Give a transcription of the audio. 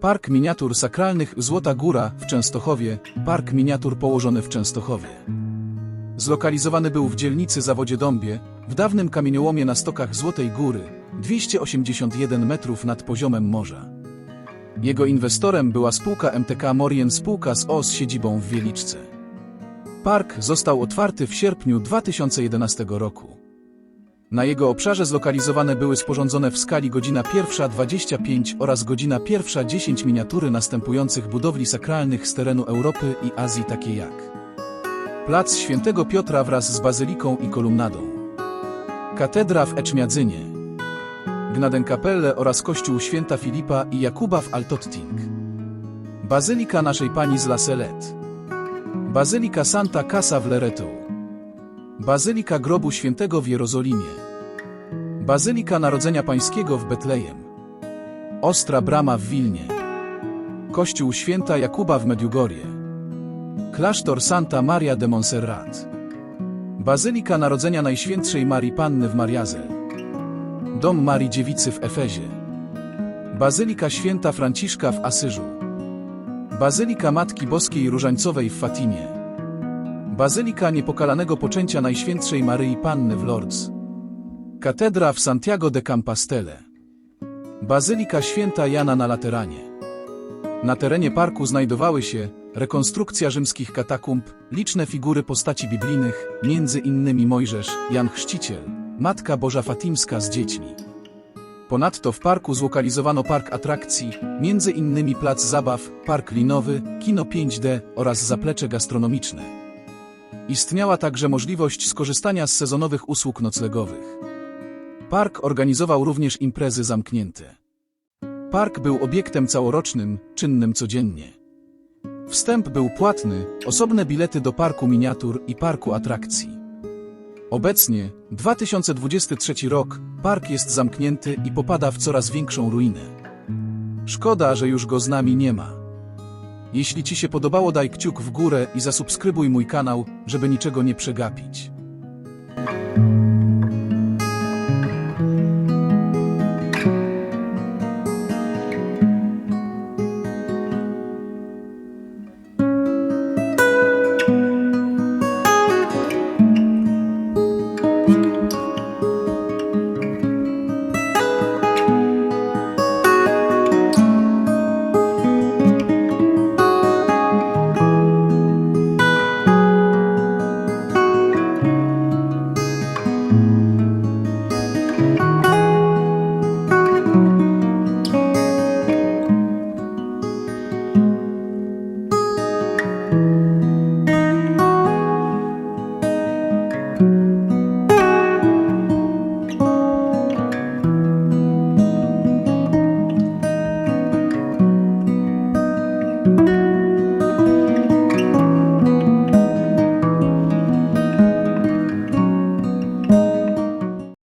Park Miniatur Sakralnych Złota Góra w Częstochowie, park miniatur położony w Częstochowie. Zlokalizowany był w dzielnicy Zawodzie Dąbie, w dawnym kamieniołomie na stokach Złotej Góry, 281 metrów nad poziomem morza. Jego inwestorem była spółka MTK Morien spółka z O z siedzibą w Wieliczce. Park został otwarty w sierpniu 2011 roku. Na jego obszarze zlokalizowane były sporządzone w skali godzina pierwsza 25 oraz godzina pierwsza 10 miniatury następujących budowli sakralnych z terenu Europy i Azji takie jak Plac Świętego Piotra wraz z bazyliką i kolumnadą, Katedra w Eczmiadzynie, Gnadenkapelle oraz Kościół Święta Filipa i Jakuba w Altotting, Bazylika Naszej Pani z La Selette, Bazylika Santa Casa w Loreto, Bazylika Grobu Świętego w Jerozolimie. Bazylika Narodzenia Pańskiego w Betlejem. Ostra Brama w Wilnie. Kościół Święta Jakuba w Mediugorie. Klasztor Santa Maria de Montserrat. Bazylika Narodzenia Najświętszej Marii Panny w Mariazel. Dom Marii Dziewicy w Efezie. Bazylika Święta Franciszka w Asyżu. Bazylika Matki Boskiej Różańcowej w Fatimie. Bazylika Niepokalanego Poczęcia Najświętszej Maryi Panny w Lourdes. Katedra w Santiago de Compostele. Bazylika Święta Jana na Lateranie. Na terenie parku znajdowały się rekonstrukcja rzymskich katakumb, liczne figury postaci biblijnych, między innymi Mojżesz, Jan Chrzciciel, Matka Boża Fatimska z dziećmi. Ponadto w parku zlokalizowano park atrakcji, między innymi plac zabaw, park linowy, kino 5D oraz zaplecze gastronomiczne. Istniała także możliwość skorzystania z sezonowych usług noclegowych. Park organizował również imprezy zamknięte. Park był obiektem całorocznym, czynnym codziennie. Wstęp był płatny, osobne bilety do parku miniatur i parku atrakcji. Obecnie, 2023 rok, park jest zamknięty i popada w coraz większą ruinę. Szkoda, że już go z nami nie ma. Jeśli Ci się podobało daj kciuk w górę i zasubskrybuj mój kanał, żeby niczego nie przegapić.